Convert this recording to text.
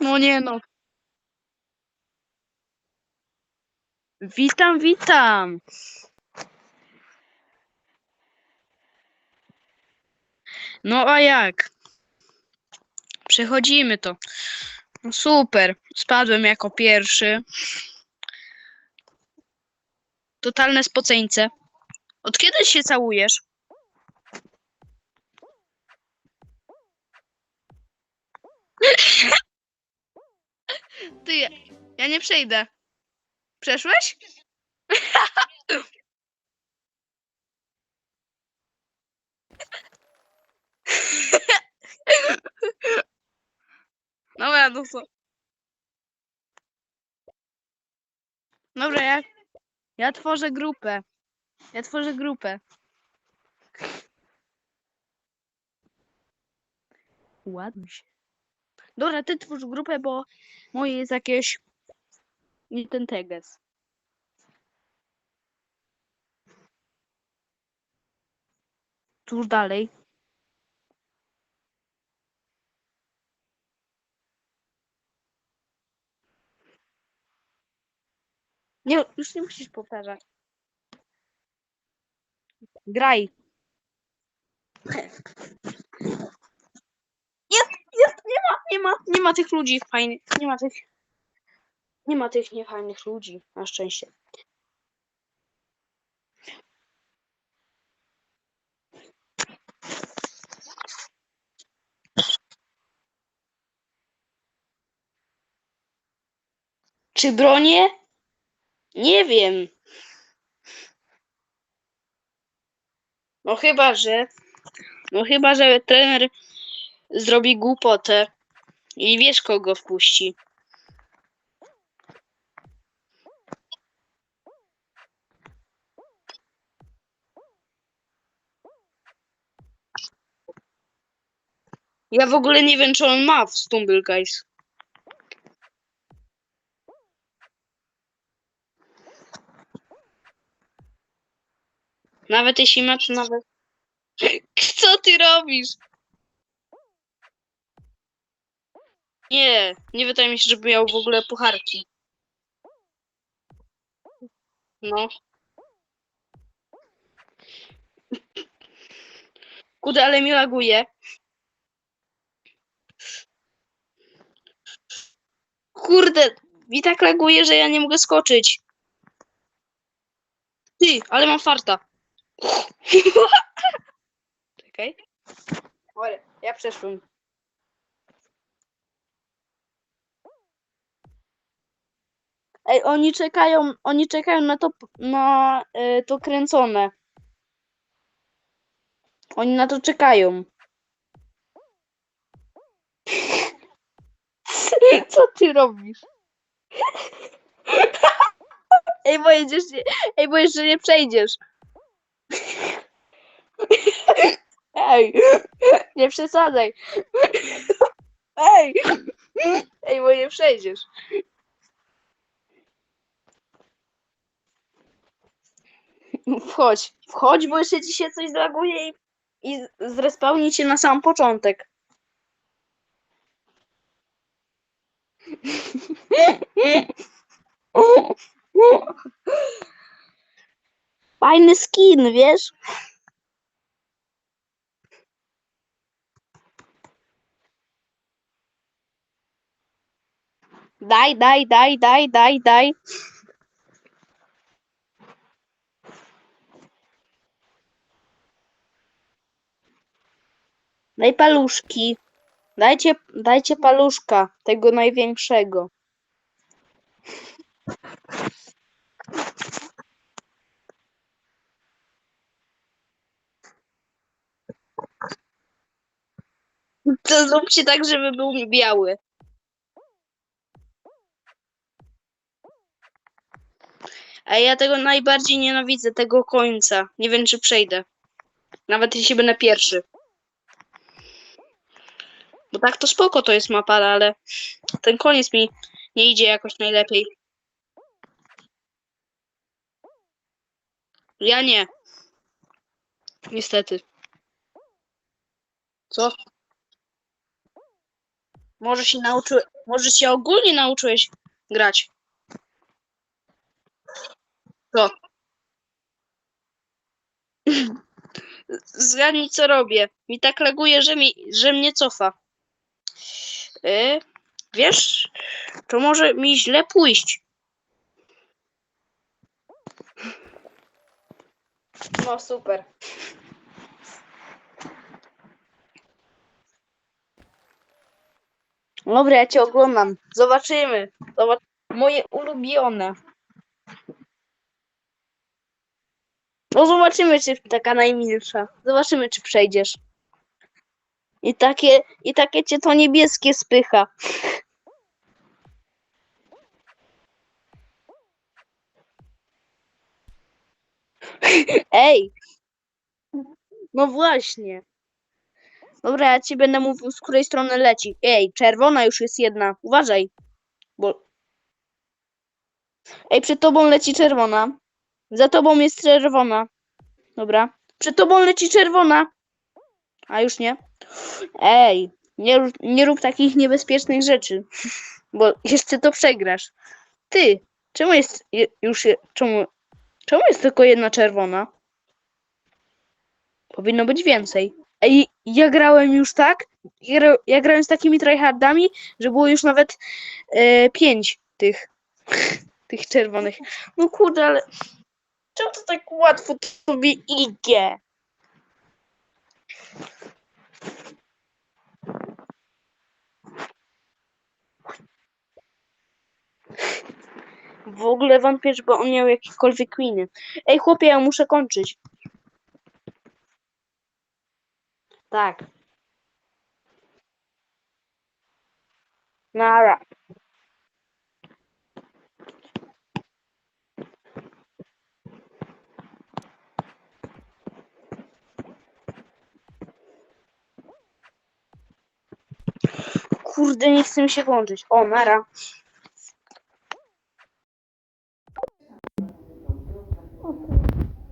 No nie no. Witam, witam. No a jak? Przechodzimy to. No super. Spadłem jako pierwszy. Totalne spoceńce. Od kiedy się całujesz? Ja nie przejdę. Przeszłeś? Dobra, no co? Dobra, ja, ja tworzę grupę. Ja tworzę grupę. Ładnie się. Dobra, ty twórz grupę, bo moje jest jakieś... Nie ten teges. Cóż dalej? Nie, już nie musisz powtarzać. Graj. Jest, jest, nie ma, nie ma, nie ma tych ludzi fajnych, nie ma tych, nie ma tych niefajnych ludzi, na szczęście. Czy bronię? Nie wiem. No chyba, że. No chyba, że trener zrobi głupotę i wiesz kogo wpuści. Ja w ogóle nie wiem, czy on ma w Stumble Guys. Nawet jeśli ma, to nawet... Co ty robisz? Nie, nie wydaje mi się, żeby miał w ogóle pucharki. No. Kurde, ale mi laguje. Kurde, mi tak laguje, że ja nie mogę skoczyć. Ty, ale mam farta. Czekaj. Oj, ja przeszłem. Ej, oni czekają, oni czekają na to, na y, to kręcone. Oni na to czekają. Co ty robisz? Ej, bo jedziesz, nie, ej, bo jeszcze nie przejdziesz. Ej, nie przesadzaj. Ej, ej, bo nie przejdziesz. Wchodź, wchodź, bo jeszcze ci się coś zlaguje i, i zrespawni cię na sam początek. Fajny skin, wiesz? Daj, daj, daj, daj, daj, daj. Daj paluszki. Dajcie, dajcie paluszka, tego największego. To zróbcie tak, żeby był biały. A ja tego najbardziej nienawidzę, tego końca. Nie wiem, czy przejdę. Nawet jeśli będę pierwszy. Bo tak to spoko to jest mapa, ale ten koniec mi nie idzie jakoś najlepiej. Ja nie. Niestety. Co? Może się nauczy, Może się ogólnie nauczyłeś grać. Co? Zgadnij, co robię. Mi tak laguje, że, mi, że mnie cofa. Y, wiesz, to może mi źle pójść. No super. Dobra, ja cię oglądam. Zobaczymy. Zobacz moje ulubione. No zobaczymy, czy taka najmilsza. Zobaczymy, czy przejdziesz. I takie, i takie cię to niebieskie spycha. Ej! No właśnie. Dobra, ja ci będę mówił, z której strony leci. Ej, czerwona już jest jedna. Uważaj. Bo... Ej, przed tobą leci czerwona. Za tobą jest czerwona. Dobra. Przed tobą leci czerwona. A już nie. Ej, nie, nie rób takich niebezpiecznych rzeczy. Bo jeszcze to przegrasz. Ty, czemu jest je- już czemu, czemu jest tylko jedna czerwona? Powinno być więcej. Ej, ja grałem już tak. Ja grałem z takimi tryhardami, że było już nawet e, pięć tych, tych czerwonych. No kurde, ale czemu to tak łatwo tobie idzie? W ogóle wątpię, żeby on miał jakiekolwiek winy. Ej, chłopie, ja muszę kończyć. Tak. Nara. Kurde, nie chcę mi się włączyć. O, nara.